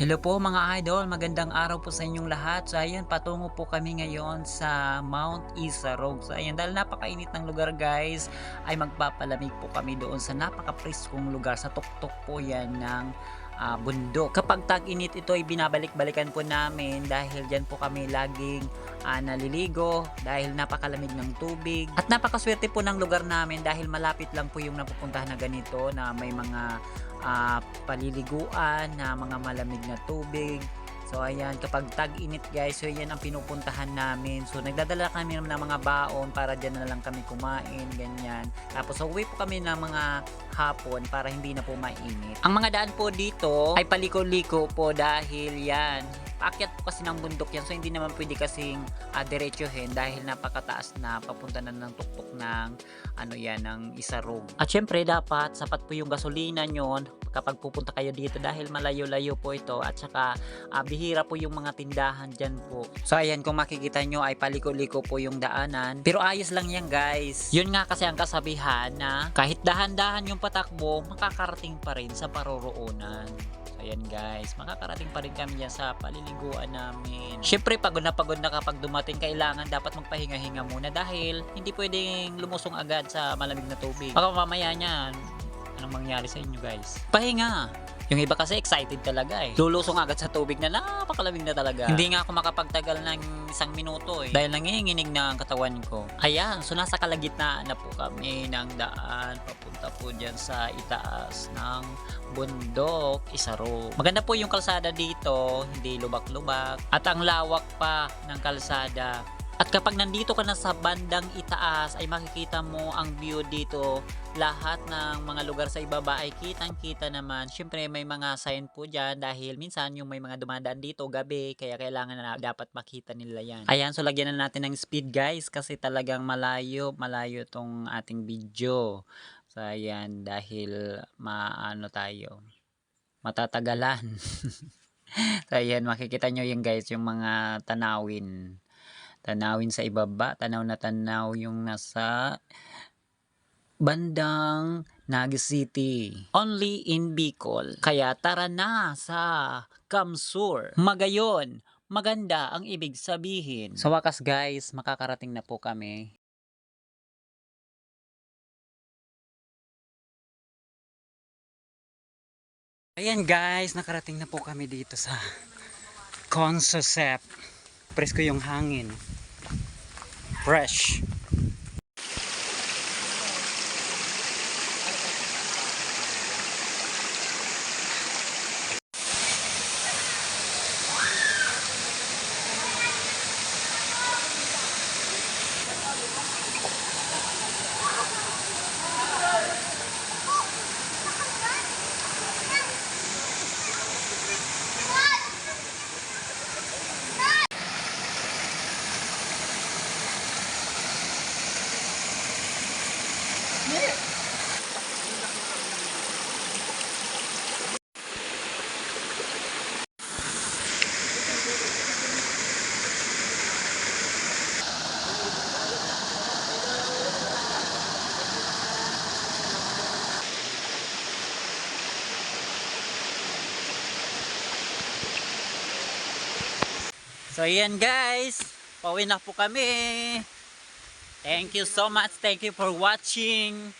Hello po mga idol, magandang araw po sa inyong lahat. So ayan, patungo po kami ngayon sa Mount Isarog. So ayan, dahil napakainit ng lugar guys, ay magpapalamig po kami doon sa napaka-preskong lugar. Sa tuktok po yan ng ah, bundok. Kapag tag-init ito ay binabalik-balikan po namin dahil dyan po kami laging ah, naliligo dahil napakalamig ng tubig. At napakaswerte po ng lugar namin dahil malapit lang po yung napupuntahan na ganito na may mga ah, paliliguan na mga malamig na tubig. So ayan, kapag tag-init guys, so yan ang pinupuntahan namin. So nagdadala kami ng mga baon para dyan na lang kami kumain, ganyan. Tapos so, uwi po kami ng mga hapon para hindi na po mainit. Ang mga daan po dito ay paliko-liko po dahil yan, paakyat po kasi ng bundok yan so hindi naman pwede kasing uh, diretsuhin dahil napakataas na papunta na ng tuktok ng ano yan ng isarog at syempre dapat sapat po yung gasolina nyon kapag pupunta kayo dito dahil malayo-layo po ito at saka ah, bihira po yung mga tindahan dyan po. So ayan kung makikita nyo ay paliko-liko po yung daanan. Pero ayos lang yan guys. Yun nga kasi ang kasabihan na kahit dahan-dahan yung patakbo makakarating pa rin sa paroroonan. Ayan guys, makakarating pa rin kami yan sa paliliguan namin. Siyempre, pagod na pagod na kapag dumating, kailangan dapat magpahinga-hinga muna dahil hindi pwedeng lumusong agad sa malamig na tubig. Baka mamaya niyan, anong mangyari sa inyo guys? Pahinga! Yung iba kasi excited talaga eh. Lulusong agad sa tubig na napakalamig na talaga. Hindi nga ako makapagtagal ng isang minuto eh. Dahil nanginginig na ang katawan ko. Ayan, so nasa kalagitnaan na po kami ng daan papunta po dyan sa itaas ng bundok, Isaro. Maganda po yung kalsada dito, hindi lubak-lubak. At ang lawak pa ng kalsada. At kapag nandito ka na sa bandang itaas ay makikita mo ang view dito. Lahat ng mga lugar sa ibaba ay kitang-kita naman. Siyempre may mga sign po dyan dahil minsan yung may mga dumadaan dito gabi kaya kailangan na dapat makita nila yan. Ayan, so lagyan na natin ng speed guys kasi talagang malayo, malayo tong ating video. So ayan, dahil maano tayo, matatagalan. so ayan, makikita nyo yung guys, yung mga tanawin tanawin sa ibaba, tanaw na tanaw yung nasa bandang Naga City. Only in Bicol. Kaya tara na sa Kamsur. Magayon. Maganda ang ibig sabihin. Sa wakas guys, makakarating na po kami. Ayan guys, nakarating na po kami dito sa Consosep. Presko yung hangin. Fresh. So ayan guys, pauwi na po kami. Thank you so much. Thank you for watching.